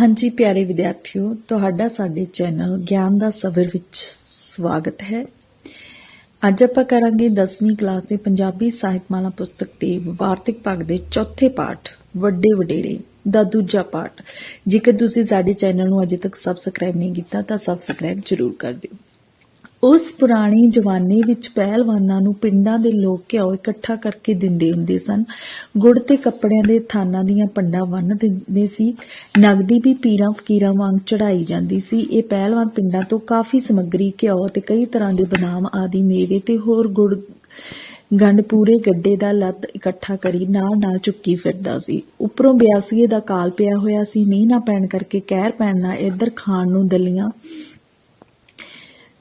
ਹਾਂਜੀ, ਪਿਆਰੇ ਵਿਦਿਆਰਥੀਓ, ਤੁਹਾਡਾ ਸਾਡੇ ਚੈਨਲ ਗਿਆਨ ਦਾ ਸਬਰ ਵਿੱਚ ਸਵਾਗਤ ਹੈ। ਅੱਜ ਆਪਾਂ ਕਰਾਂਗੇ 10ਵੀਂ ਕਲਾਸ ਦੇ ਪੰਜਾਬੀ ਸਾਹਿਤਮਾਲਾ ਪੁਸਤਕ ਦੇ ਵਾਰਤਿਕ ਭਾਗ ਦੇ ਚੌਥੇ ਪਾਠ, ਵੱਡੇ ਵਡੇਰੇ ਦਾ ਦੂਜਾ ਪਾਠ। ਜੇਕਰ ਤੁਸੀਂ ਸਾਡੇ ਚੈਨਲ ਨੂੰ ਅਜੇ ਤੱਕ ਸਬਸਕ੍ਰਾਈਬ ਨਹੀਂ ਕੀਤਾ, ਤਾਂ ਸਬਸਕ੍ਰਾਈਬ ਜ਼ਰੂਰ ਕਰ ਦਿਓ। ਉਸ ਪੁਰਾਣੀ ਜਵਾਨੀ ਵਿੱਚ ਪਹਿਲਵਾਨਾਂ ਨੂੰ ਪਿੰਡਾਂ ਦੇ ਲੋਕ ਘਿਓ ਇਕੱਠਾ ਕਰਕੇ ਦਿੰਦੇ ਹੁੰਦੇ ਸਨ। ਗੁੜ ਤੇ ਕੱਪੜਿਆਂ ਦੇ ਥਾਨਾਂ ਦੀਆਂ ਪੰਡਾਂ ਬੰਨ੍ਹ ਦਿੰਦੇ ਸੀ। ਨਗਦੀ ਵੀ ਪੀਰਾਂ ਫਕੀਰਾਂ ਵਾਂਗ ਚੜਾਈ ਜਾਂਦੀ ਸੀ। ਇਹ ਪਹਿਲਵਾਨ ਪਿੰਡਾਂ ਤੋਂ ਕਾਫੀ ਸਮੱਗਰੀ, ਘਿਓ ਤੇ ਕਈ ਤਰ੍ਹਾਂ ਦੇ ਬਦਾਮ ਆਦਿ, ਮੇਵੇ ਤੇ ਹੋਰ ਗੁੜ ਗੰਡ ਪੂਰੇ ਗੱਡੇ ਦਾ ਲੱਤ ਇਕੱਠਾ ਕਰੀ ਨਾਲ ਨਾਲ ਚੁੱਕੀ ਫਿਰਦਾ ਸੀ। ਉੱਪਰੋਂ ਬਿਆਸੀਏ ਦਾ ਕਾਲ ਪਿਆ ਹੋਇਆ ਸੀ। ਮੀਂਹ ਨਾ ਪੈਣ ਕਰਕੇ ਕਹਿਰ ਪੈਣ ਨਾਲ ਇੱਧਰ ਖਾਣ ਨੂੰ ਦਲੀਆਂ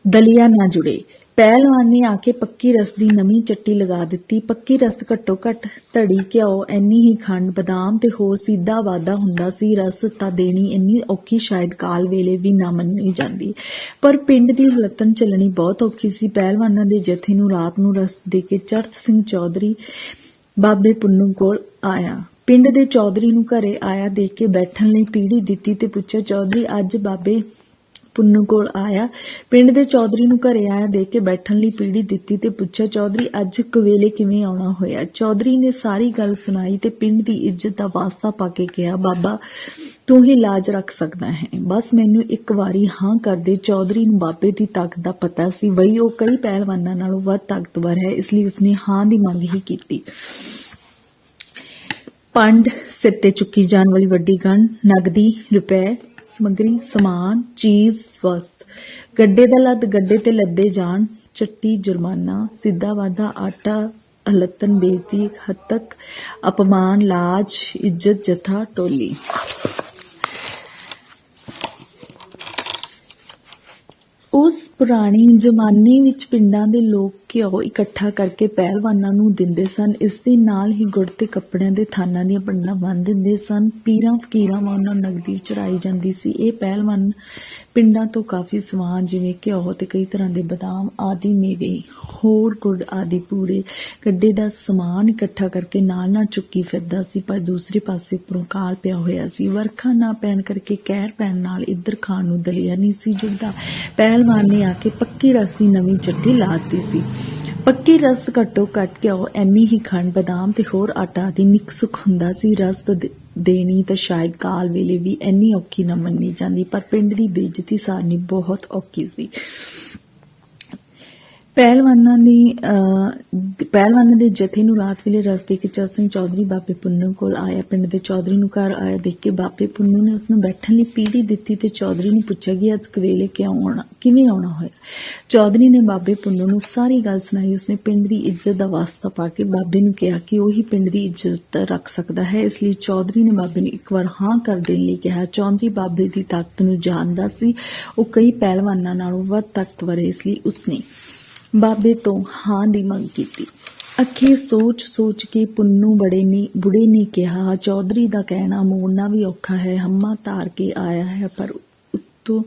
ਦਲੀਆ ਨਾ ਜੁੜੇ। ਪਹਿਲਵਾਨ ਨੇ ਆ ਕੇ ਪੱਕੀ ਰਸ ਦੀ ਨਵੀਂ ਚੱਟੀ ਲਗਾ ਦਿੱਤੀ। ਪੱਕੀ ਰਸ ਘੱਟੋ ਘੱਟ ਧੜੀ, ਘਿਓ, ਇੰਨੀ ਹੀ ਖੰਡ, ਬਦਾਮ ਤੇ ਹੋਰ ਸਿੱਧਾ ਵਾਦਾ ਹੁੰਦਾ ਸੀ। ਰਸ ਤਾਂ ਦੇਣੀ ਇੰਨੀ ਔਖੀ ਸ਼ਾਇਦ ਕਾਲ ਵੇਲੇ ਵੀ ਨਾ ਮੰਨੀ ਜਾਂਦੀ। ਪਰ ਪਿੰਡ ਦੀ ਹਲਤਨ ਚੱਲਣੀ ਬਹੁਤ ਔਖੀ ਸੀ। ਪਹਿਲਵਾਨਾਂ ਦੇ ਜਥੇ ਨੂੰ ਰਾਤ ਨੂੰ ਰਸ ਦੇ ਕੇ ਚਰਤ ਸਿੰਘ ਚੌਧਰੀ ਬਾਬੇ ਪੁੰਨੂ ਕੋਲ ਆਇਆ। ਪਿੰਡ ਦੇ ਚੌਧਰੀ ਨੂੰ ਘਰੇ ਆਇਆ ਦੇਖ ਕੇ ਬੈਠਣ ਲਈ ਪੀੜੀ ਦਿੱਤੀ ਤੇ ਪੁੱਛਿਆ, ਚੌਧਰੀ, ਅੱਜ ਬਾਬੇ ਪੁੰਨੂ ਕੋਲ ਆਇਆ। ਪਿੰਡ ਦੇ ਚੌਧਰੀ ਨੂੰ ਘਰੇ ਆਇਆ ਦੇਖ ਕੇ ਬੈਠਣ ਲਈ ਪੀੜੀ ਦਿੱਤੀ ਤੇ ਪੁੱਛਿਆ, ਚੌਧਰੀ, ਅੱਜ ਕਵੇਲੇ ਕਿਵੇਂ ਆਉਣਾ ਹੋਇਆ? ਚੌਧਰੀ ਨੇ ਸਾਰੀ ਗੱਲ ਸੁਣਾਈ ਤੇ ਪਿੰਡ ਦੀ ਇੱਜ਼ਤ ਦਾ ਵਾਸਤਾ ਪਾ ਕੇ ਕਿਹਾ, ਬਾਬਾ, ਤੂੰ ਹੀ ਲਾਜ ਰੱਖ ਸਕਦਾ ਹੈ। ਬਸ ਮੈਨੂੰ ਇੱਕ ਵਾਰੀ ਹਾਂ ਕਰ ਦੇ। ਚੌਧਰੀ ਨੂੰ ਬਾਬੇ ਦੀ ਤਾਕਤ ਦਾ ਪਤਾ ਸੀ। ਵਈ ਉਹ ਕਈ ਪਹਿਲਵਾਨਾਂ ਨਾਲੋਂ ਵੱਧ ਤਾਕਤਵਰ ਹੈ, ਇਸ ਲਈ ਉਸਨੇ ਹਾਂ ਦੀ ਮੰਗ ਹੀ ਕੀਤੀ। ਪੰਡ ਸਿਰ ਤੇ ਚੁੱਕੀ ਜਾਣ ਵਾਲੀ ਵੱਡੀ ਗਣ ਨਗਦੀ, ਰੁਪਏ ਸਮਗਰੀ, ਸਮਾਨ, ਚੀਜ਼, ਵਸਤ। ਗੱਡੇ ਦਾ ਲੱਦ ਗੱਡੇ ਤੇ ਲੱਦੇ ਜਾਣ, ਚੱਟੀ, ਜੁਰਮਾਨਾ, ਸਿੱਧਾ ਵਾਦਾ ਆਟਾ ਹਲਤਨ ਬੇਇੱਜ਼ਤੀ ਹੱਦ ਤੱਕ ਅਪਮਾਨ, ਲਾਜ, ਇੱਜ਼ਤ, ਜਥਾ, ਟੋਲੀ। ਉਸ ਪੁਰਾਣੀ ਜ਼ਮਾਨੇ ਵਿੱਚ ਪਿੰਡਾਂ ਦੇ ਲੋਕ ਘਿਓ ਇਕੱਠਾ ਕਰਕੇ ਪਹਿਲਵਾਨਾਂ ਨੂੰ ਦਿੰਦੇ ਸਨ। ਇਸ ਦੇ ਨਾਲ ਹੀ ਗੁੜ ਤੇ ਕੱਪੜਿਆਂ ਦੇ ਥਾਨਾਂ ਦੀਆਂ ਪੰਡਾਂ ਬੰਨ ਦਿੰਦੇ ਸਨ। ਪੀਰਾਂ, ਫਕੀਰਾਂ ਵਾਂ ਉਹਨਾਂ ਨੂੰ ਨਗਦੀ ਚੜਾਈ ਜਾਂਦੀ ਸੀ। ਇਹ ਪਹਿਲਵਾਨ ਪਿੰਡਾਂ ਤੋਂ ਕਾਫੀ ਸਮਾਨ ਜਿਵੇਂ ਘਿਓ ਤੇ ਕਈ ਤਰ੍ਹਾਂ ਦੇ ਬਦਾਮ ਆਦਿ, ਮੇਵੇ, ਹੋਰ ਗੁੜ ਆਦਿ ਪੂਰੇ ਗੱਡੇ ਦਾ ਸਮਾਨ ਇਕੱਠਾ ਕਰਕੇ ਨਾਲ ਨਾਲ ਚੁੱਕੀ ਫਿਰਦਾ ਸੀ, ਪਰ ਦੂਸਰੇ ਪਾਸੇ ਉੱਪਰੋਂ ਕਾਲ ਪਿਆ ਹੋਇਆ ਸੀ। ਵਰਖਾ ਨਾ ਪੈਣ ਕਰਕੇ ਕਹਿਰ ਪੈਣ ਨਾਲ ਇੱਧਰ ਖਾਣ ਨੂੰ ਦਲੀਆ ਨਹੀਂ ਸੀ ਜੁੜਦਾ। ਪਹਿਲਵਾਨ ਨੇ ਆ ਕੇ ਪੱਕੀ ਰਸ ਦੀ ਨਵੀਂ ਚੱਟੀ ਲਾ ਦਿੱਤੀ ਸੀ। ਪੱਕੀ ਰਸ ਘੱਟੋ ਘੱਟ ਘਿਓ ਐਨੀ ਹੀ ਖੰਡ, ਬਦਾਮ ਤੇ ਹੋਰ ਆਟਾ ਆਦਿ ਨਿਕਸੁਖ ਹੁੰਦਾ ਸੀ। ਰਸ ਦੇਣੀ ਤਾਂ ਸ਼ਾਇਦ ਕਾਲ ਵੇਲੇ ਵੀ ਐਨੀ ਔਖੀ ਨਾ ਮੰਨੀ ਜਾਂਦੀ, ਪਰ ਪਿੰਡ ਦੀ ਬੇਇੱਜ਼ਤੀ ਸਾਰਨੀ ਬਹੁਤ ਔਖੀ ਸੀ। ਪਹਿਲਵਾਨਾਂ ਨੇ ਅਹ, ਪਹਿਲਵਾਨਾਂ ਦੇ ਜਥੇ ਨੂੰ ਰਾਤ ਵੇਲੇ ਰਸ ਦੇ ਸਿੰਘ ਚੌਧਰੀ ਬਾਬੇ ਪੁੰਨੂ ਕੋਲ ਆਇਆ। ਪਿੰਡ ਦੇ ਚੌਧਰੀ ਨੂੰ ਘਰ ਆਇਆ ਦੇਖ ਕੇ ਬਾਬੇ ਪੁੰਨੂ ਨੇ ਉਸ ਨੂੰ ਬੈਠਣ ਲਈ ਪੀੜੀ ਦਿੱਤੀ ਤੇ ਚੌਧਰੀ ਨੂੰ ਪੁੱਛਿਆ ਕਿ ਅੱਜ ਕਵੇਲੇ ਕਿਉਂ ਆਉਣਾ ਕਿਵੇਂ ਆਉਣਾ ਹੋਇਆ? ਚੌਧਰੀ ਨੇ ਬਾਬੇ ਪੁੰਨੂ ਨੂੰ ਸਾਰੀ ਗੱਲ ਸੁਣਾਈ। ਉਸਨੇ ਪਿੰਡ ਦੀ ਇੱਜ਼ਤ ਦਾ ਵਾਸਤਾ ਪਾ ਕੇ ਬਾਬੇ ਨੂੰ ਕਿਹਾ ਕਿ ਉਹੀ ਪਿੰਡ ਦੀ ਇੱਜ਼ਤ ਰੱਖ ਸਕਦਾ ਹੈ। ਇਸ ਲਈ ਚੌਧਰੀ ਨੇ ਬਾਬੇ ਨੂੰ ਇੱਕ ਵਾਰ ਹਾਂ ਕਰ ਦੇਣ ਲਈ ਕਿਹਾ। ਚੌਧਰੀ ਬਾਬੇ ਦੀ ਤਾਕਤ ਨੂੰ ਜਾਣਦਾ ਸੀ। ਉਹ ਕਈ ਪਹਿਲਵਾਨਾਂ ਨਾਲੋਂ ਵੱਧ ਤਾਕਤਵਰ ਹੈ ਇਸ ਲਈ ਉਸਨੇ ਬਾਬੇ ਤੋਂ ਹਾਂ ਦੀ ਮੰਗ ਕੀਤੀ। ਅੱਖੇ ਸੋਚ ਸੋਚ ਕੇ ਪੁੰਨੂ ਬੜੇ ਨੇ, ਬੁੜੇ ਨੇ ਕਿਹਾ, ਚੌਧਰੀ ਦਾ ਕਹਿਣਾ ਮੋੜਨਾ ਵੀ ਔਖਾ ਹੈ, ਹੰਮਾ ਧਾਰ ਕੇ ਆਇਆ ਹੈ, ਪਰ ਉੱਤੋਂ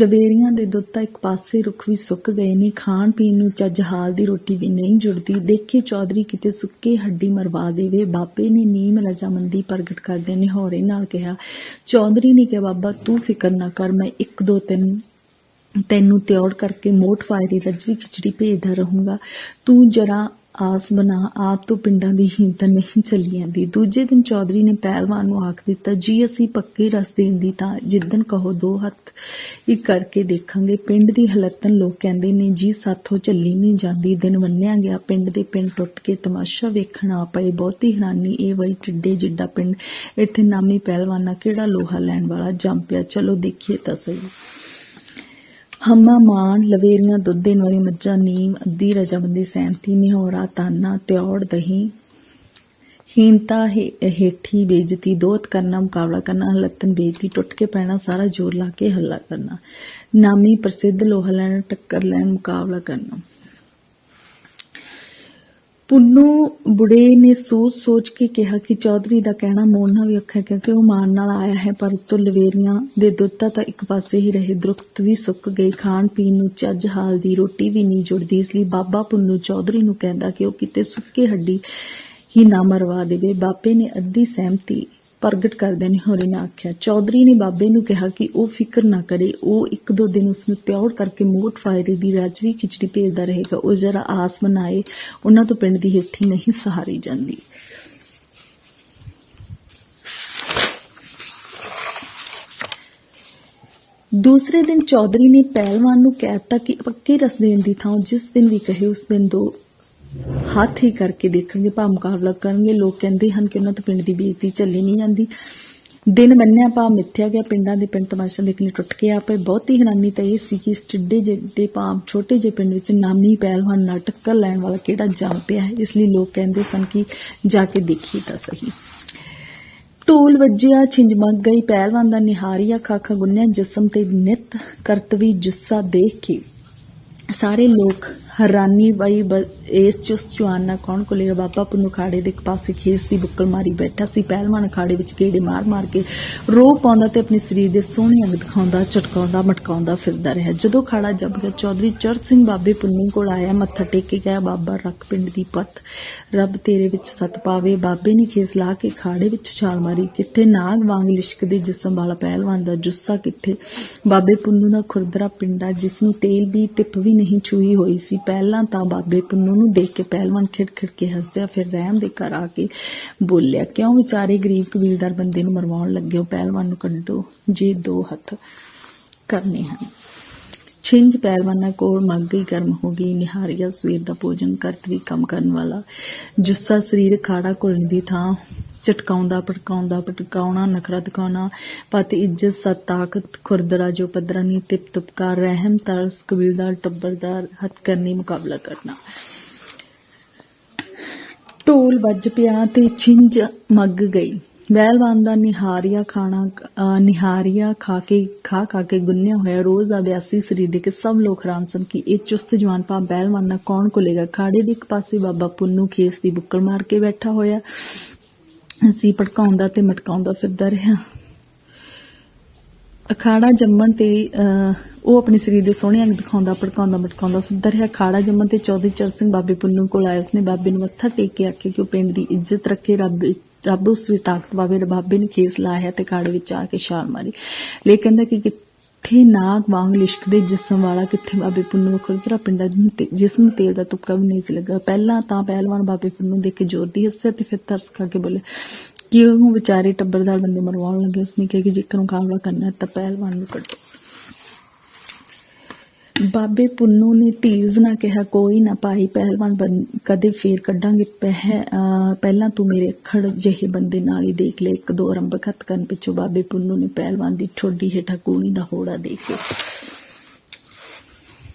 ਲਵੇਰੀਆਂ ਦੇ ਦੁੱਧ ਤਾਂ ਇੱਕ ਪਾਸੇ ਰੁੱਖ ਵੀ ਸੁੱਕ ਗਏ ਨੇ, ਖਾਣ ਪੀਣ ਨੂੰ ਚੱਜ ਹਾਲ ਦੀ ਰੋਟੀ ਵੀ ਨਹੀਂ ਜੁੜਦੀ। ਦੇਖੇ ਚੌਧਰੀ ਕਿਤੇ ਸੁੱਕੇ ਹੱਡੀ ਮਰਵਾ ਦੇਵੇ, ਬਾਬੇ ਨੇ ਨੀਮ ਲਜਾਮੰਦੀ ਪ੍ਰਗਟ ਕਰਦੇ ਨਿਹੌਰੇ ਨਾਲ ਕਿਹਾ, ਚੌਧਰੀ ਨੇ ਕਿਹਾ, ਬਾਬਾ ਤੂੰ ਫਿਕਰ ਨਾ ਕਰ, ਮੈਂ ਇੱਕ ਦੋ ਤਿੰਨ ਤੈਨੂੰ ਤਿਉੜ ਕਰਕੇ ਮੋਟ ਫਾਇਰੀ ਰੱਜਵੀ ਖਿਚੜੀ ਭੇਜਦਾ ਰਹੂੰਗਾ। ਤੂੰ ਜਰਾ ਆਸ ਬਣਾ, ਆਪ ਤੋਂ ਪਿੰਡਾਂ ਦੀ ਹਿੰਤ ਨਹੀਂ ਚੱਲੀ ਜਾਂਦੀ। ਦੂਜੇ ਦਿਨ ਚੌਧਰੀ ਨੇ ਪਹਿਲਵਾਨ ਨੂੰ ਆਖ ਦਿੱਤਾ, ਜੀ, ਅਸੀਂ ਪੱਕੇ ਰਸ ਦੇਣ ਦੀ ਤਾਂ ਜਿੱਦਨ ਕਹੋ ਦੋ ਹੱਥ ਹੀ ਕਰਕੇ ਦੇਖਾਂਗੇ। ਪਿੰਡ ਦੀ ਹਲਤਨ ਲੋਕ ਕਹਿੰਦੇ ਨੇ, ਜੀ, ਸਾਥੋਂ ਚੱਲੀ ਨਹੀਂ ਜਾਂਦੀ। ਦਿਨ ਵੰਨਿਆ ਗਿਆ, ਪਿੰਡ ਦੇ ਪਿੰਡ ਟੁੱਟ ਕੇ ਤਮਾਸ਼ਾ ਵੇਖਣ ਆ ਪਏ। ਬਹੁਤੀ ਹੈਰਾਨੀ, ਇਹ ਵਈ ਟਿੱਡੇ ਜਿੱਡਾ ਪਿੰਡ। ਇੱਥੇ ਨਾਮੀ ਪਹਿਲਵਾਨਾ ਕਿਹੜਾ ਲੋਹਾ ਲੈਣ ਵਾਲਾ? ਜੰਮ ਪਿਆ। ਚਲੋ, ਦੇਖੀਏ ਤਾਂ ਸਹੀ। ਹਮਾ ਮਾਨ ਲਵੇਰੀਆਂ ਦੁੱਧ ਦੇਣ ਵਾਲੀ ਮੱਝਾਂ ਨੀਮ, ਅੱਧੀ ਰਜਾਬੰਦੀ ਸੈਂਤੀ ਨਿਹੋਰਾ ਤਾਨਾ, ਤਿਉੜ ਦਹੀਂ। ਹੀਨਤਾ ਹੇ- ਹੇਠੀ ਬੇਇੱਜ਼ਤੀ, ਦੋਤ ਕਰਨਾ, ਮੁਕਾਬਲਾ ਕਰਨਾ ਹਲਤਨ ਬੇਇੱਜ਼ਤੀ, ਟੁੱਟ ਕੇ ਪੈਣਾ, ਸਾਰਾ ਜ਼ੋਰ ਲਾ ਕੇ ਹੱਲਾ ਕਰਨਾ। ਨਾਮੀ ਪ੍ਰਸਿੱਧ ਲੋਹਾ ਲੈਣ, ਟੱਕਰ ਲੈਣ, ਮੁਕਾਬਲਾ ਕਰਨਾ। ਪੁੰਨੂ ਬੁੜੇ ਨੇ ਸੋਚ ਸੋਚ ਕੇ ਕਿਹਾ ਕਿ ਚੌਧਰੀ ਦਾ ਕਹਿਣਾ ਮੋੜਨਾ ਵੀ ਔਖਾ ਕਿਉਂਕਿ ਉਹ ਮਾਨ ਨਾਲ ਆਇਆ ਹੈ, ਪਰ ਉਤੋਂ ਲਵੇਰੀਆਂ ਦੇ ਦੁੱਧ ਤਾਂ ਇੱਕ ਪਾਸੇ ਹੀ ਰਹੇ। ਦਰੁਖਤ ਵੀ ਸੁੱਕ ਗਏ ਖਾਣ ਪੀਣ ਨੂੰ ਚੱਜ ਹਾਲ ਦੀ, ਰੋਟੀ ਵੀ ਨਹੀਂ ਜੁੜਦੀ। ਇਸ ਲਈ ਬਾਬਾ ਪੁੰਨੂ ਚੌਧਰੀ ਨੂੰ ਕਹਿੰਦਾ ਕਿ ਉਹ ਕਿਤੇ ਸੁੱਕੇ ਹੱਡੀ ਹੀ ਨਾ ਮਰਵਾ ਦੇਵੇ। ਬਾਪੇ ਨੇ ਅੱਧੀ ਸਹਿਮਤੀ ਪ੍ਰਗਟ ਕਰਦਿਆਂ ਨਿਹੋਰੇ ਨੇ ਆਖਿਆ, ਚੌਧਰੀ ਨੇ ਬਾਬੇ ਨੂੰ ਕਿਹਾ ਕਿ ਉਹ ਫਿਕਰ ਨਾ ਕਰੇ, ਉਹ ਇੱਕ ਦੋ ਦਿਨ ਉਸ ਨੂੰ ਤਿਆਰ ਕਰਕੇ ਮੋਟ ਫਾਇਰੇ ਦੀ ਰਾਜਵੀ ਖਿਚੜੀ ਭੇਜਦਾ ਰਹੇਗਾ। ਉਹ ਜਰਾ ਆਸ ਬਣਾਏ ਉਹਨਾਂ ਤੋਂ ਪਿੰਡ ਦੀ ਹਿੱਠੀ ਨਹੀਂ ਸਹਾਰੀ ਜਾਂਦੀ। ਦੂਸਰੇ ਦਿਨ ਚੌਧਰੀ ਨੇ ਪਹਿਲਵਾਨ ਨੂੰ ਕਹਿ ਦਿੱਤਾ ਕਿ ਪੱਕੇ ਰਸ ਦੇਣ ਦੀ ਥਾਂ ਜਿਸ ਦਿਨ ਵੀ ਕਹੇ, ਉਸ ਦਿਨ ਦੋ ਹੱਥ ਹੀ ਕਰਕੇ ਦੇਖਣਗੇ ਭਾ ਮੁਕਾਬਲਾ ਕਰਨਗੇ। ਲੋਕ ਕਹਿੰਦੇ ਹਨ ਕਿ ਉਹਨਾਂ ਤੋਂ ਪਿੰਡ ਦੀ ਬੇਇੱਜ਼ਤੀ ਚੱਲੀ ਨਹੀਂ ਜਾਂਦੀ। ਦਿਨ ਬੰਨਿਆ ਭਾ ਮਿੱਥਿਆ ਗਿਆ। ਪਿੰਡਾਂ ਦੇ ਪਿੰਡ ਤਮਾਸ਼ਾ ਦੇਖਣ ਲਈ ਟੁੱਟ ਕੇ ਆ ਬਹੁਤੀ ਹੈਰਾਨੀ ਤਾਂ ਇਹ ਸੀ ਕਿ ਇਸ ਟਿੱਡੇ ਜਿਹੇ ਭਾ ਛੋਟੇ ਜਿਹੇ ਪਿੰਡ ਵਿੱਚ ਨਾਮੀ ਪਹਿਲਵਾਨ ਨਾਲ ਟੱਕਰ ਲੈਣ ਵਾਲਾ ਕਿਹੜਾ ਜੰਮ ਪਿਆ ਹੈ। ਇਸ ਲਈ ਲੋਕ ਕਹਿੰਦੇ ਸਨ ਕਿ ਜਾ ਕੇ ਦੇਖੀਏ ਤਾਂ ਸਹੀ। ਢੋਲ ਵੱਜਿਆ, ਛਿੰਝ ਮੰਗ ਗਈ। ਪਹਿਲਵਾਨ ਦਾ ਨਿਹਾਰੀਆ ਖਾਖਾ ਗੁੰਨਿਆ ਜਿਸਮ ਤੇ ਨਿਤ ਕਰਤਵੀ ਜੁੱਸਾ ਦੇਖ ਕੇ ਸਾਰੇ ਲੋਕ ਹੈਰਾਨੀ ਬਾਈ ਇਸ ਚੁਸ ਜਵਾਨਾ ਕੌਣ ਕੋਲੇਗਾ? ਬਾਬਾ ਪੁੰਨੂ ਖਾੜੇ ਦੇ ਇੱਕ ਪਾਸੇ ਖੇਸ ਦੀ ਬੁੱਕਲ ਮਾਰੀ ਬੈਠਾ ਸੀ, ਪਹਿਲਵਾਨ ਖਾੜੇ ਵਿੱਚ ਗੇੜੇ ਮਾਰ ਮਾਰ ਕੇ ਰੋ ਪਾਉਂਦਾ ਤੇ ਆਪਣੀ ਸਰੀਰ ਦੇ ਸੋਹਣੇ ਅੰਗ ਦਿਖਾਉਂਦਾ ਚਟਕਾਉਂਦਾ ਮਟਕਾਉਂਦਾ ਫਿਰਦਾ ਰਿਹਾ। ਜਦੋਂ ਖਾੜਾ ਜੰਮ ਗਿਆ, ਚੌਧਰੀ ਚਰਚ ਸਿੰਘ ਬਾਬੇ ਪੁੰਨੂ ਕੋਲ ਆਇਆ, ਮੱਥਾ ਟੇਕ ਕੇ ਗਿਆ ਬਾਬਾ, ਰੱਖ ਪਿੰਡ ਦੀ ਪੱਤ ਰੱਬ ਤੇਰੇ ਵਿੱਚ ਸਤ ਪਾਵੇ। ਬਾਬੇ ਨੇ ਖੇਸ ਲਾ ਕੇ ਖਾੜੇ ਵਿੱਚ ਛਾਲ ਮਾਰੀ। ਕਿੱਥੇ ਨਾਗ ਵਾਂਗ ਲਿਸ਼ਕਦੇ ਜਿਸਮ ਵਾਲਾ ਪਹਿਲਵਾਨ ਦਾ ਜੁੱਸਾ ਕਿੱਥੇ? ਬਾਬੇ ਪੁੰਨੂ ਦਾ ਖੁਰਦਰਾ ਪਿੰਡਾ ਜਿਸ ਨੂੰ ਤੇਲ ਵੀ, ਤਿਪ ਵੀ ਨਹੀਂ ਚੂਈ ਹੋਈ ਸੀ ਪਹਿਲਾਂ ਤਾਂ ਬਾਬੇ ਪੁੰਨੂ ਨੂੰ ਦੇਖ ਕੇ ਪਹਿਲਵਾਨ ਖਿੜਖਿੜ ਕੇ ਹੱਸਿਆ, ਫਿਰ ਰਹਿਮ ਦੇ ਘਰ ਆ ਕੇ ਬੋਲਿਆ, ਕਿਉਂ ਵਿਚਾਰੇ ਗਰੀਬ ਕਬੀਲਦਾਰ ਬੰਦੇ ਨੂੰ ਮਰਵਾਉਣ ਲੱਗੇ ਹੋ? ਪਹਿਲਵਾਨ ਨੂੰ ਕੱਢੋ, ਜੇ ਦੋ ਹੱਥ ਕਰਨੇ ਹਨ। ਛਿੰਝ ਪਹਿਲਵਾਨਾਂ ਕੋਲ ਮੱਗ ਗਈ, ਗਰਮ ਹੋ ਗਈ, ਨਿਹਾਰੀਆ ਸਵੇਰ ਦਾ ਭੋਜਨ ਕਰਤ ਵੀ ਕੰਮ ਕਰਨ ਵਾਲਾ, ਜੁੱਸਾ ਸਰੀਰ ਖਾੜਾ ਘੁਲਣ ਦੀ ਥਾਂ ਚਟਕਾਉਂਦਾ ਪਟਕਾਉਂਦਾ ਪਟਕਾਉਣਾ ਨਖਰਾ ਦਿਖਾਉਣਾ, ਪਤ, ਇੱਜ਼ਤ, ਸਤ, ਤਾਕਤ ਖੁਰਦਰਾ ਜੋ ਪਦਰਾ ਨੀ ਤਿਪ ਤੁਪਕਾਰ ਰਹਿਮ, ਤਰਸ, ਕਬੀਲਦਾਰ, ਟੱਬਰਦਾਰ ਹੱਥ ਕਰਨੀ ਮੁਕਾਬਲਾ ਕਰਨਾ। ਢੋਲ ਵੱਜ ਪਿਆ ਤੇ ਛਿੰਝ ਮੱਗ ਗਈ। ਪਹਿਲਵਾਨ ਦਾ ਨਿਹਾਰੀਆ ਖਾਣਾ ਨਿਹਾਰੀਆ ਖਾ ਕੇ, ਖਾ ਖਾ ਕੇ ਗੁੰਨਿਆ ਹੋਇਆ ਰੋਜ਼ ਦਾ ਬਿਆਸੀ ਸਰੀਰ ਦੇ ਕੇ ਸਭ ਲੋਕ ਹੈਰਾਨ ਸਨ ਕਿ ਇਹ ਚੁਸਤ ਜਵਾਨ ਪਾ ਬਹਿਲਵਾਨ ਨਾਲ ਕੌਣ ਕੋਲੇਗਾ ਖਾੜੇ ਦੇ ਇੱਕ ਪਾਸੇ ਬਾਬਾ ਪੁੰਨੂ ਖੇਸ ਦੀ ਬੁੱਕਲ ਮਾਰ ਕੇ ਬੈਠਾ ਹੋਇਆ। ਅਸੀਂ ਭੜਕਾਉਂਦਾ ਤੇ ਮਟਕਾਉਂਦਾ ਫਿਰਦਾ ਰਿਹਾ। ਅਖਾੜਾ ਜੰਮਣ ਤੇ ਉਹ ਆਪਣੇ ਸਰੀਰ ਦੇ ਸੋਹਣੇ ਅੰਗ ਦਿਖਾਉਂਦਾ, ਭੜਕਾਉਂਦਾ, ਮਟਕਾਉਂਦਾ ਫਿਰਦਾ ਰਿਹਾ। ਅਖਾੜਾ ਜੰਮਣ ਤੇ ਚੌਧਰੀ ਚਰ ਸਿੰਘ ਬਾਬੇ ਪੁੰਨੂ ਕੋਲ ਆਇਆ। ਉਸਨੇ ਬਾਬੇ ਨੂੰ ਮੱਥਾ ਟੇਕ ਕੇ ਆਖਿਆ ਕਿ ਉਹ ਪਿੰਡ ਦੀ ਇੱਜ਼ਤ ਰੱਖੇ, ਰੱਬ ਰੱਬ ਉਸ ਵੀ ਤਾਕਤ ਬਾਬੇ ਨੇ ਬਾਬੇ ਨੇ ਖੇਸ ਲਾਇਆ ਤੇ ਖਾੜੇ ਵਿੱਚ ਆ ਕੇ ਛਾਲ ਮਾਰੀ। ਲੇਕਿਨ ਕਹਿੰਦਾ ਕਿ ਕਿੱਥੇ ਨਾਗ ਵਾਂਗ ਲਿਸ਼ਕਦੇ ਜਿਸਮ ਵਾਲਾ ਕਿੱਥੇ ਬਾਬੇ ਪੁੰਨੂ ਖੁਰਦਰਾ ਪਿੰਡਾ ਜਿਹਨੂੰ ਤੇ- ਜਿਸ ਨੂੰ ਤੇਲ ਦਾ ਤੁਪਕਾ ਵੀ ਨਹੀਂ ਸੀ ਲੱਗਾ। ਪਹਿਲਾਂ ਤਾਂ ਪਹਿਲਵਾਨ ਬਾਬੇ ਪੁੰਨੂ ਦੇਖ ਕੇ ਜ਼ੋਰ ਦੀ ਹੱਸਿਆ ਤੇ ਫਿਰ ਤਰਸ ਖਾ ਕੇ ਬੋਲੇ ਕਿ ਉਹ ਵਿਚਾਰੇ ਟੱਬਰਦਾਰ ਬੰਦੇ ਮਰਵਾਉਣ ਲੱਗੇ? ਉਸਨੇ ਕਿਹਾ ਕਿ ਜੇਕਰ ਮੁਕਾਬਲਾ ਕਰਨਾ ਹੈ ਤਾਂ ਪਹਿਲਵਾਨ ਨੂੰ ਕੱਢੋ। ਬਾਬੇ ਪੁੰਨੂ ਨੇ ਧੀਰਜ ਨਾ ਕਿਹਾ, ਕੋਈ ਨਾ ਭਾਈ ਪਹਿਲਵਾਨ ਬੰ- ਕਦੇ ਫੇਰ ਕੱਢਾਂਗੇ। ਪਹਿ ਪਹਿਲਾਂ ਤੂੰ ਮੇਰੇ ਅੱਖੜ ਜਿਹੇ ਬੰਦੇ ਨਾਲ ਹੀ ਦੇਖ ਲੈ। ਇੱਕ ਦੋ ਆਰੰਭਕ ਹੱਥ ਕਰਨ ਪਿੱਛੋਂ ਬਾਬੇ ਪੁੰਨੂ ਨੇ ਪਹਿਲਵਾਨ ਦੀ ਠੋਡੀ ਹੇਠਾਂ ਕੂਣੀ ਦਾ ਹੋੜਾ ਦੇਖ ਕੇ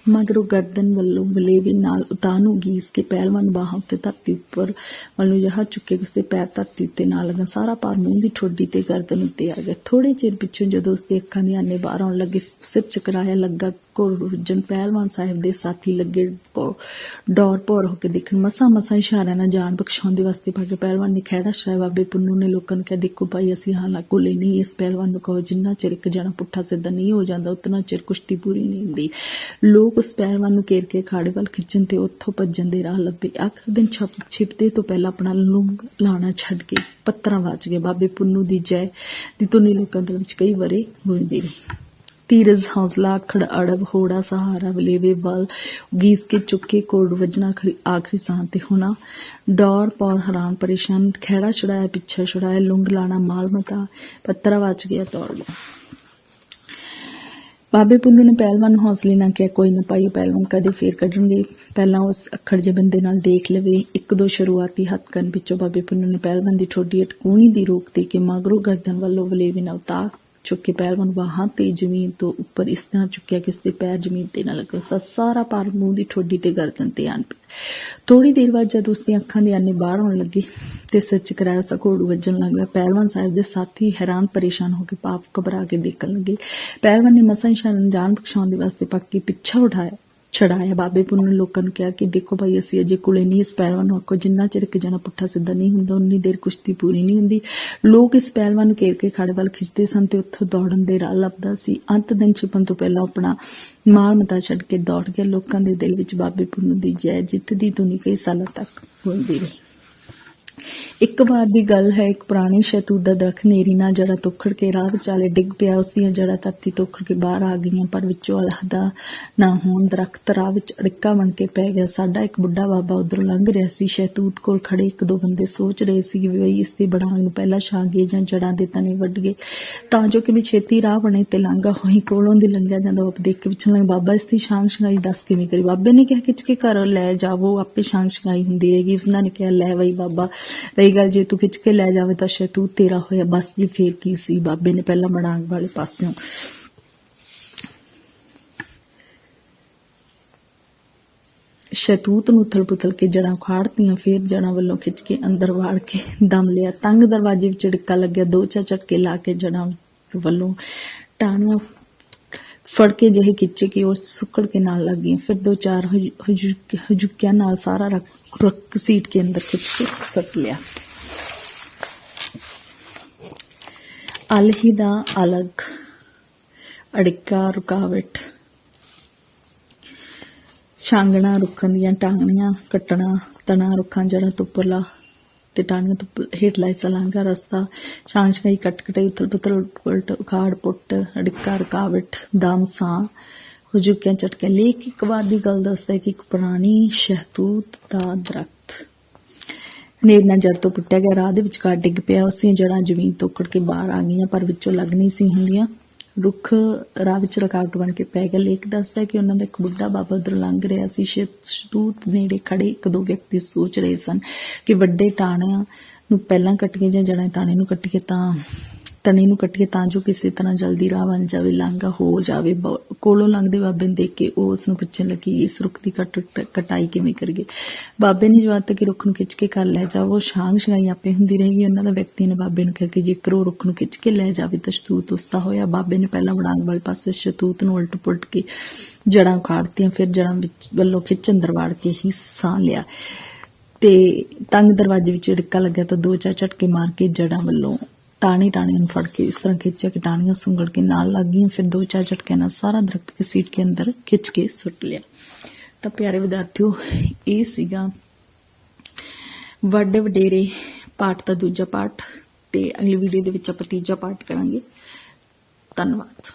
ਮਗਰੋਂ ਗਰਦਨ ਵੱਲੋਂ ਵਲੇਵੇ ਨਾਲ ਉਤਾਨੂ ਗੀਸ ਕੇ ਪਹਿਲਵਾਨ ਬਾਹਾਂ ਉੱਤੇ ਧਰਤੀ ਉੱਪਰ ਵੱਲੋਂ ਜਹਾ ਚੁੱਕੇ ਉਸਦੇ ਪੈਰ ਧਰਤੀ ਉੱਤੇ ਨਾਲ ਲਗਾ ਸਾਰਾ ਭਾਰ ਮੂੰਹ ਦੀ ਠੋਡੀ ਤੇ ਗਰਦਨ ਉੱਤੇ ਆ ਗਿਆ। ਥੋੜੇ ਚਿਰ ਪਿੱਛੋਂ ਜਦੋਂ ਉਸਦੇ ਅੱਖਾਂ ਦੇ ਆਨੇ ਬਾਹਰ ਆਉਣ ਲੱਗੇ, ਸਿਰ ਚਕਰਾਇਆ ਲੱਗਾ ਕੋਰਜਨ ਪਹਿਲਵਾਨ ਸਾਹਿਬ ਦੇ ਸਾਥੀ ਲੱਗੇ ਡੌਰ ਪੌਰ ਹੋ ਕੇ ਦੇਖਣ। ਮਸਾ ਮਸਾ ਇਸ਼ਾਰਿਆਂ ਨਾਲ ਜਾਨ ਬਖਸ਼ਾਉਣ ਦੇ ਵਾਸਤੇ ਭਾਗੇ ਪਹਿਲਵਾਨ ਨੇ ਖਹਿੜਾ ਸ਼ਰਾਇ ਬਾਬੇ ਪੁੰਨੂ ਨੇ ਲੋਕਾਂ ਨੂੰ ਕਿਹਾ, ਦੇਖੋ ਭਾਈ, ਅਸੀਂ ਹਾਲਾਂ ਕੋਲੇ ਨਹੀਂ। ਇਸ ਪਹਿਲਵਾਨ ਨੂੰ ਕਹੋ, ਜਿੰਨਾ ਚਿਰ ਇੱਕ ਜਣਾ ਪੁੱਠਾ ਸਿੱਧਾ ਨਹੀਂ ਹੋ ਜਾਂਦਾ, ਉਤਨਾ ਚਿਰ ਕੁਸ਼ਤੀ ਪੂਰੀ ਨਹੀਂ ਹੁੰਦੀ। ਲੋਕ ਉਸ ਪਹਿਲਵਾਨ ਨੂੰ ਘੇਰ ਕੇ ਖਾੜੇ ਵੱਲ ਖਿੱਚਣ ਤੇ ਉੱਥੋਂ ਭੱਜਣ ਦੇ ਰਾਹ ਲੱਭੇ। ਆਖਰ ਦਿਨ ਛਪ, ਛਿਪਦੇ ਤੋਂ ਪਹਿਲਾਂ ਆਪਣਾ ਲੁੰਗ ਲਾਣਾ ਛੱਡ ਕੇ ਪੱਤਰਾਂ ਵਾਚ ਗਏ ਬਾਬੇ ਪੁੰਨੂ ਦੀ ਜੈ ਦੀ ਧੁਨੀ ਲੋਕਾਂ ਦੇ ਵਿੱਚ ਕਈ ਵਰੇ ਗੂੰਜਦੀ ਰਹੀ। ਧੀਰਜ ਹੌਸਲਾ ਅਖੜ ਅੜਬ, ਹੋੜਾ, ਸਹਾਰਾ, ਵਲੇਵੇ ਵੱਲ ਗੀਸ ਕੇ ਚੁੱਕੇ ਕੋਡ ਵਜਣਾ ਆਖਰੀ ਸਾਹ ਤੇ ਹੋਣਾ। ਡੌਰ, ਪੌਰ, ਹੈਰਾਨ, ਪਰੇਸ਼ਾਨ, ਖਹਿੜਾ ਛੁੜਾਇਆ ਪਿੱਛਾ ਛੁੜਾਇਆ ਲੁੰਗ ਲਾਣਾ, ਮਾਲ ਮਤਾ ਪੱਤਰਾ ਵਾਚ ਗਿਆ ਦੌੜ ਗਿਆ। ਬਾਬੇ ਪੁੰਨੂ ਨੇ ਪਹਿਲਵਾਨ ਨੂੰ ਹੌਸਲੇ ਨਾਲ ਕਿਹਾ, ਕੋਈ ਨਾ ਪਾਈ ਪਹਿਲਵਾਨ ਕਦੇ ਫੇਰ ਕੱਢਣਗੇ। ਪਹਿਲਾਂ ਉਸ ਅੱਖੜ ਜੇ ਬੰਦੇ ਨਾਲ ਦੇਖ ਲਵੇ। ਇੱਕ ਦੋ ਸ਼ੁਰੂਆਤੀ ਹੱਥ ਕਰਨ ਵਿੱਚੋਂ ਬਾਬੇ ਪੁੰਨੂ ਨੇ ਪਹਿਲਵਾਨ ਦੀ ਠੋਡੀ ਅਟਕੂਣੀ ਦੀ ਰੋਕ ਦੇ ਕੇ ਮਗਰੋਂ ਗਰਦਨ ਵੱਲੋਂ ਵਲੇਵੇ ਨਾਲ ਉਤਾਰ ਚੁੱਕ ਕੇ ਪਹਿਲਵਾਨ ਬਾਹਾਂ ਤੇ ਜ਼ਮੀਨ ਤੋਂ ਉੱਪਰ ਇਸ ਤਰ੍ਹਾਂ ਚੁੱਕਿਆ ਕਿ ਉਸਦੇ ਪੈਰ ਜ਼ਮੀਨ ਤੇ ਨਾ ਲੱਗੇ ਉਸਦਾ ਸਾਰਾ ਭਾਰ ਮੂੰਹ ਦੀ ਠੋਡੀ ਤੇ ਗਰਦਨ ਤੇ ਆਣ ਪਿਆ। ਥੋੜੀ ਦੇਰ ਬਾਅਦ ਜਦ ਉਸਦੀਆਂ ਅੱਖਾਂ ਦੇ ਆਨੇ ਬਾਹਰ ਆਉਣ ਲੱਗੀ ਤੇ ਸਿਰ ਚਕਰਾਇਆ, ਉਸਦਾ ਘੋੜੂ ਵੱਜਣ ਲੱਗ ਪਿਆ। ਪਹਿਲਵਾਨ ਸਾਹਿਬ ਦੇ ਸਾਥੀ ਹੈਰਾਨ ਪਰੇਸ਼ਾਨ ਹੋ ਕੇ ਪਾਪ ਘਬਰਾ ਕੇ ਦੇਖਣ ਲੱਗੇ। ਪਹਿਲਵਾਨ ਨੇ ਮਸਾਂ ਇਸ਼ਾਰੇ ਜਾਨ ਬਖਸ਼ਾਉਣ ਦੇ ਵਾਸਤੇ ਪੱਕੀ ਪਿੱਛਾ ਉਠਾਇਆ। ਛੜਾਇਆ ਬਾਬੇ ਪੁੰਨ ਨੇ ਲੋਕਾਂ ਨੂੰ ਕਿਹਾ ਕਿ ਦੇਖੋ ਭਾਈ, ਅਸੀਂ ਅਜੇ ਕੁਲੇ ਨਹੀਂ, ਇਸ ਪਹਿਲਵਾਨ ਨੂੰ ਆਖੋ, ਜਿੰਨਾ ਚਿਰ ਕਿ ਜਣਾ ਪੁੱਠਾ ਸਿੱਧਾ ਨਹੀਂ ਹੁੰਦਾ, ਉਨੀ ਦੇਰ ਕੁਸ਼ਤੀ ਪੂਰੀ ਨਹੀਂ ਹੁੰਦੀ। ਲੋਕ ਇਸ ਪਹਿਲਵਾਨ ਨੂੰ ਘੇਰ ਕੇ ਖਾੜੇ ਵੱਲ ਖਿੱਚਦੇ ਸਨ ਤੇ ਉੱਥੋਂ ਦੌੜਨ ਦੇ ਰਾਹ ਲੱਭਦਾ ਸੀ। ਅੰਤ ਦਿਨ ਛਿਪਣ ਤੋਂ ਪਹਿਲਾਂ ਆਪਣਾ ਮਾਲ ਮਤਾ ਛੱਡ ਕੇ ਦੌੜ ਗਿਆ। ਲੋਕਾਂ ਦੇ ਦਿਲ ਵਿੱਚ ਬਾਬੇ ਪੁੰਨੂ ਦੀ ਜੈ ਜਿੱਤ ਦੀ ਧੁਨੀ ਕਈ ਸਾਲਾਂ ਤੱਕ ਗੂੰਜਦੀ ਰਹੀ। ਇੱਕ ਵਾਰ ਦੀ ਗੱਲ ਹੈ, ਇੱਕ ਪੁਰਾਣੇ ਸ਼ਹਿਤੂਤ ਦਾ ਦਰਖਤ ਨੇਰੀ ਨਾਲ ਜੜਾ ਤੋਖੜ ਕੇ ਰਾਹ ਵਿਚਾਲੇ ਡਿੱਗ ਪਿਆ। ਉਸ ਦੀਆਂ ਜੜ੍ਹਾਂ ਧਰਤੀ ਤੋਖੜ ਕੇ ਬਾਹਰ ਆ ਗਈਆਂ, ਪਰ ਵਿੱਚੋਂ ਅਲਹਦਾ ਨਾ ਹੋਣ, ਦਰਖਤ ਰਾਹ ਵਿੱਚ ਅੜਿੱਕਾ ਬਣ ਕੇ ਪੈ ਗਿਆ। ਸਾਡਾ ਇੱਕ ਬੁੱਢਾ ਬਾਬਾ ਉਧਰੋਂ ਲੰਘ ਰਿਹਾ ਸੀ। ਸ਼ਹਿਤੂਤ ਕੋਲ ਖੜੇ ਇੱਕ ਦੋ ਬੰਦੇ ਸੋਚ ਰਹੇ ਸੀ ਕਿ ਵੀ ਇਸ ਦੀ ਬੜਾਂਗ ਨੂੰ ਪਹਿਲਾਂ ਛਾਂਗੇ ਜਾਂ ਜੜਾਂ ਦੇ ਤਣੇ ਵੱਢ ਗਏ। ਤਾਂ ਜੋ ਕਿ ਵੀ ਛੇਤੀ ਰਾਹ ਬਣੇ ਤੇ ਲਾਂਘਾ ਹੋਈ, ਕੋਲੋਂ ਦੀ ਲੰਘਿਆ ਜਾਂਦਾ ਉਹ ਦੇਖ ਕੇ ਪਿੱਛੇ ਲੱਗ ਬਾਬਾ ਇਸ ਦੀ ਸ਼ਾਂਗ ਸ਼ੰਗਾਈ ਦੱਸ ਕਿਵੇਂ ਕਰੀ? ਬਾਬੇ ਨੇ ਕਿਹਾ, ਖਿੱਚ ਕੇ ਘਰ ਲੈ ਜਾਵੋ, ਆਪੇ ਸ਼ਾਂਗ ਸ਼ੰਗਾਈ ਹੁੰਦੀ ਰਹੇਗੀ। ਉਹਨਾਂ ਨੇ ਕਿਹਾ, ਲੈ ਬਈ ਬਾਬਾ ਰਹੀ ਗੱਲ, ਜੇ ਤੂੰ ਖਿੱਚ ਕੇ ਲੈ ਜਾਵੇਂ ਤਾਂ ਸ਼ੈਤੂਤ ਤੇਰਾ ਹੋਇਆ। ਬਸ ਜੀ, ਫੇਰ ਕੀ ਸੀ? ਬਾਬੇ ਨੇ ਪਹਿਲਾਂ ਮੜਾਂਗ ਵਾਲੇ ਪਾਸਿਓਂ। ਸ਼ੈਤੂਤ ਨੂੰ ਉਥਲ-ਪੁਥਲ ਕੇ ਜੜਾਂ ਉਖਾੜਤੀਆਂ, ਫੇਰ ਜੜਾਂ ਵੱਲੋਂ ਖਿੱਚ ਕੇ ਅੰਦਰ ਵਾੜ ਕੇ ਦਮ ਲਿਆ। ਤੰਗ ਦਰਵਾਜ਼ੇ ਵਿੱਚ ਢਿੱਕਾ ਲੱਗਿਆ, ਦੋ ਚਾਰ ਝਟਕੇ ਲਾ ਕੇ ਜੜਾਂ ਵੱਲੋਂ। ਟਾਣੀਆਂ ਫੜ ਕੇ ਜਿਹੇ ਖਿੱਚੇ ਕਿ ਉਹ ਸੁੱਕੜ ਕੇ ਨਾਲ ਲੱਗ ਗਈਆਂ। ਫਿਰ ਦੋ ਚਾਰ ਹਜੂ- ਨਾਲ ਸਾਰਾ ਰੱਖ ਰੱਖ, ਸੀਟ ਕੇ ਅੰਦਰ ਖਿੱਚ ਕੇ ਸੱਟ ਲਿਆ। ਅਲਹੀ ਦਾ ਅਲਗ ਅੜਿੱਕਾ ਰੁਕਾਵਟ। ਛਾਂਗਣਾ ਰੁੱਖਾਂ ਦੀਆਂ ਟਾਂਗਣੀਆਂ, ਕੱਟਣਾ, ਤਣਾ ਰੁੱਖਾਂ ਜੜ੍ਹਾਂ ਤੋਂ ਉੱਪਰਲਾ ਤੇ ਟਾਂਗੀਆਂ ਤੋਂ ਉੱਪਰ- ਹੇਠਲਾ ਹਿੱਸਾ ਲਾਂਘਾ ਰਸਤਾ ਛਾਂਝ ਛਾਈ ਕੱਟ ਕਟਾਈ ਉਤਲ ਪੁਤਲ ਉਲਟ ਉਖਾੜ ਪੁੱਟ, ਅੜਿੱਕਾ ਇੱਕ ਵਾਰ ਦੀ ਗੱਲ ਦੱਸਦਾ ਹੈ ਕਿ ਇੱਕ ਪੁਰਾਣੀ ਸ਼ਹਿਤੂਤ ਦਾ ਦਰਖਤ ਨੇੜਨਾ ਜੜ ਤੋਂ ਪੁੱਟਿਆ ਗਿਆ, ਰਾਹ ਦੇ ਵਿਚਕਾਰ ਡਿੱਗ ਪਿਆ, ਉਸ ਦੀਆਂ ਜੜਾਂ ਜ਼ਮੀਨ ਤੋਂ ਉੱਕੜ ਕੇ ਬਾਹਰ ਆ ਗਈਆਂ, ਪਰ ਵਿੱਚੋਂ ਲੱਗ ਨਹੀਂ ਸੀ ਹੁੰਦੀਆਂ। ਰੁੱਖ ਰਾਹ ਵਿੱਚ ਰੁਕਾਵਟ ਬਣ ਕੇ ਪੈ ਗਿਆ। ਲੇਖ ਦੱਸਦਾ ਹੈ ਕਿ ਉਹਨਾਂ ਦਾ ਇੱਕ ਬੁੱਢਾ ਬਾਬਾ ਉਧਰ ਲੰਘ ਰਿਹਾ ਸੀ। ਸ਼ਤੂਤ ਨੇੜੇ ਖੜੇ ਇੱਕ ਦੋ ਵਿਅਕਤੀ ਸੋਚ ਰਹੇ ਸਨ ਕਿ ਵੱਡੇ ਟਾਣਿਆਂ ਨੂੰ ਪਹਿਲਾਂ ਕੱਟੀਏ ਜਾਂ ਜੜਾਂ ਤਾਣੇ ਨੂੰ ਕੱਟੀਏ ਤਾਂ ਤਣੇ ਨੂੰ ਕੱਟੀਏ ਤਾਂ ਜੋ ਕਿਸੇ ਤਰ੍ਹਾਂ ਜਲਦੀ ਰਾਹ ਬਣ ਜਾਵੇ, ਲਾਂਘਾ ਹੋ ਜਾਵੇ। ਕੋਲੋਂ ਲੰਘਦੇ ਬਾਬੇ ਨੂੰ ਦੇਖ ਕੇ ਉਹ ਉਸ ਨੂੰ ਪੁੱਛਣ ਲੱਗੀ, ਇਸ ਰੁੱਖ ਦੀ ਕੱਟ, ਕਟਾਈ ਕਿਵੇਂ ਕਰੀਏ? ਬਾਬੇ ਨੇ ਜਵਾਬ ਦਿੱਤਾ ਕਿ ਰੁੱਖ ਨੂੰ ਖਿੱਚ ਕੇ ਘਰ ਲੈ ਜਾਵੋ ਸ਼ਾਂਗ ਸ਼ਗਾਈ ਆਪੇ ਹੁੰਦੀ ਰਹੇਗੀ। ਉਹਨਾਂ ਦਾ ਵਿਅਕਤੀ ਨੇ ਬਾਬੇ ਨੂੰ ਕਿਹਾ ਕਿ ਜੇਕਰ ਉਹ ਰੁੱਖ ਨੂੰ ਖਿੱਚ ਕੇ ਲੈ ਜਾਵੇ ਤਾਂ ਸ਼ਤੂਤ ਉਸਦਾ ਹੋਇਆ। ਬਾਬੇ ਨੇ ਪਹਿਲਾਂ ਵੜਾਂਗ ਵਾਲੇ ਪਾਸੇ ਸ਼ਤੂਤ ਨੂੰ ਉਲਟ ਪੁਲਟ ਕੇ ਜੜਾਂ ਉਖਾੜਤੀਆਂ, ਫਿਰ ਜੜਾਂ ਵਿੱਚ ਵੱਲੋਂ ਖਿੱਚਣ ਦਰਵਾੜ ਕੇ ਹੀ ਸਾਹ ਲਿਆ। ਤੇ ਤੰਗ ਦਰਵਾਜ਼ੇ ਵਿੱਚ ਢਿੱਕਾ ਲੱਗਿਆ ਤਾਂ ਦੋ ਚਾਰ ਝਟਕੇ ਮਾਰ ਕੇ ਜੜਾਂ ਵੱਲੋਂ ਟਾਣੀ ਟਾਣੀ ਨੂੰ ਫੜ ਕੇ ਇਸ ਤਰ੍ਹਾਂ ਖਿੱਚਿਆ ਕਿ ਟਾਣੀਆਂ ਸੁੰਗੜ ਕੇ ਨਾਲ ਲੱਗ ਗਈਆਂ, ਫਿਰ ਦੋ ਚਾਰ ਝਟਕਿਆਂ ਨਾਲ ਸਾਰਾ ਦਰਖਤ ਘਸੀਟ ਕੇ ਅੰਦਰ ਖਿੱਚ ਕੇ ਸੁੱਟ ਲਿਆ। ਤਾਂ ਪਿਆਰੇ ਵਿਦਿਆਰਥੀਓ, ਇਹ ਸੀਗਾ ਵੱਡੇ ਵਡੇਰੇ ਪਾਠ ਦਾ ਦੂਜਾ ਪਾਠ ਤੇ ਅਗਲੀ ਵੀਡੀਓ ਦੇ ਵਿੱਚ ਆਪਾਂ ਤੀਜਾ ਪਾਠ ਕਰਾਂਗੇ। ਧੰਨਵਾਦ।